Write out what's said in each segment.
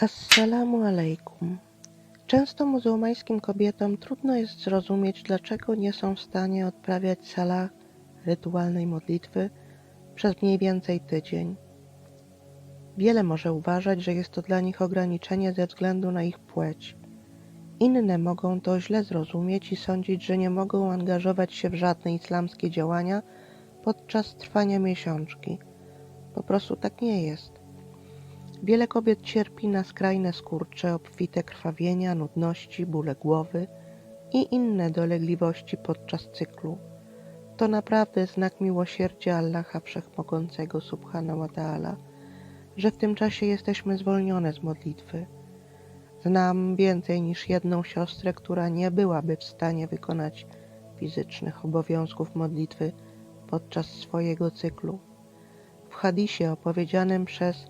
Assalamu alaikum. Często muzułmańskim kobietom trudno jest zrozumieć, dlaczego nie są w stanie odprawiać salah, rytualnej modlitwy, przez mniej więcej tydzień. Wiele może uważać, że jest to dla nich ograniczenie ze względu na ich płeć. Inne mogą to źle zrozumieć i sądzić, że nie mogą angażować się w żadne islamskie działania podczas trwania miesiączki. Po prostu tak nie jest. Wiele kobiet cierpi na skrajne skurcze, obfite krwawienia, nudności, bóle głowy i inne dolegliwości podczas cyklu. To naprawdę znak miłosierdzia Allaha Wszechmogącego Subhanahu wa Ta'ala, że w tym czasie jesteśmy zwolnione z modlitwy. Znam więcej niż jedną siostrę, która nie byłaby w stanie wykonać fizycznych obowiązków modlitwy podczas swojego cyklu. W hadisie opowiedzianym przez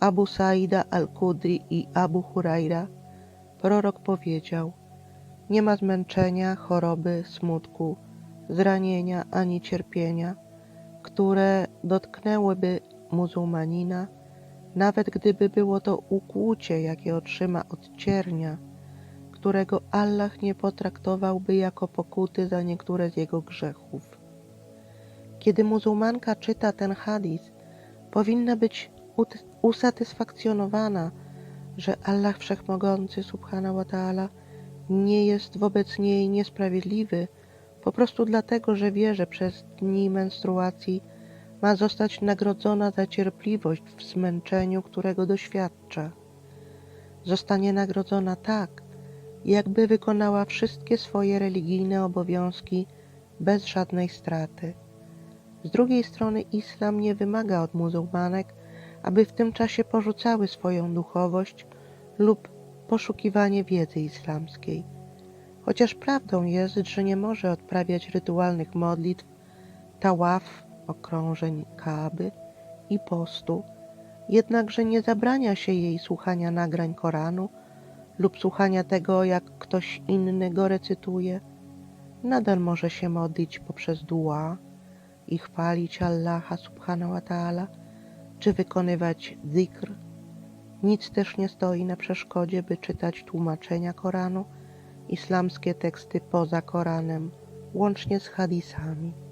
Abu Saida al-Kudri i Abu Huraira, prorok powiedział: Nie ma zmęczenia, choroby, smutku, zranienia ani cierpienia, które dotknęłyby muzułmanina, nawet gdyby było to ukłucie, jakie otrzyma od ciernia, którego Allah nie potraktowałby jako pokuty za niektóre z jego grzechów. Kiedy muzułmanka czyta ten hadis, powinna być usatysfakcjonowana, że Allah Wszechmogący Subhanahu wa Ta'ala nie jest wobec niej niesprawiedliwy, po prostu dlatego, że wie, że przez dni menstruacji ma zostać nagrodzona za cierpliwość w zmęczeniu, którego doświadcza. Zostanie nagrodzona tak, jakby wykonała wszystkie swoje religijne obowiązki bez żadnej straty. Z drugiej strony islam nie wymaga od muzułmanek, aby w tym czasie porzucały swoją duchowość lub poszukiwanie wiedzy islamskiej. Chociaż prawdą jest, że nie może odprawiać rytualnych modlitw, tałaf, okrążeń Kaaby i postu, jednakże nie zabrania się jej słuchania nagrań Koranu lub słuchania tego, jak ktoś inny go recytuje. Nadal może się modlić poprzez dua i chwalić Allaha subhanahu wa ta'ala, czy wykonywać zikr. Nic też nie stoi na przeszkodzie, by czytać tłumaczenia Koranu, islamskie teksty poza Koranem, łącznie z hadisami.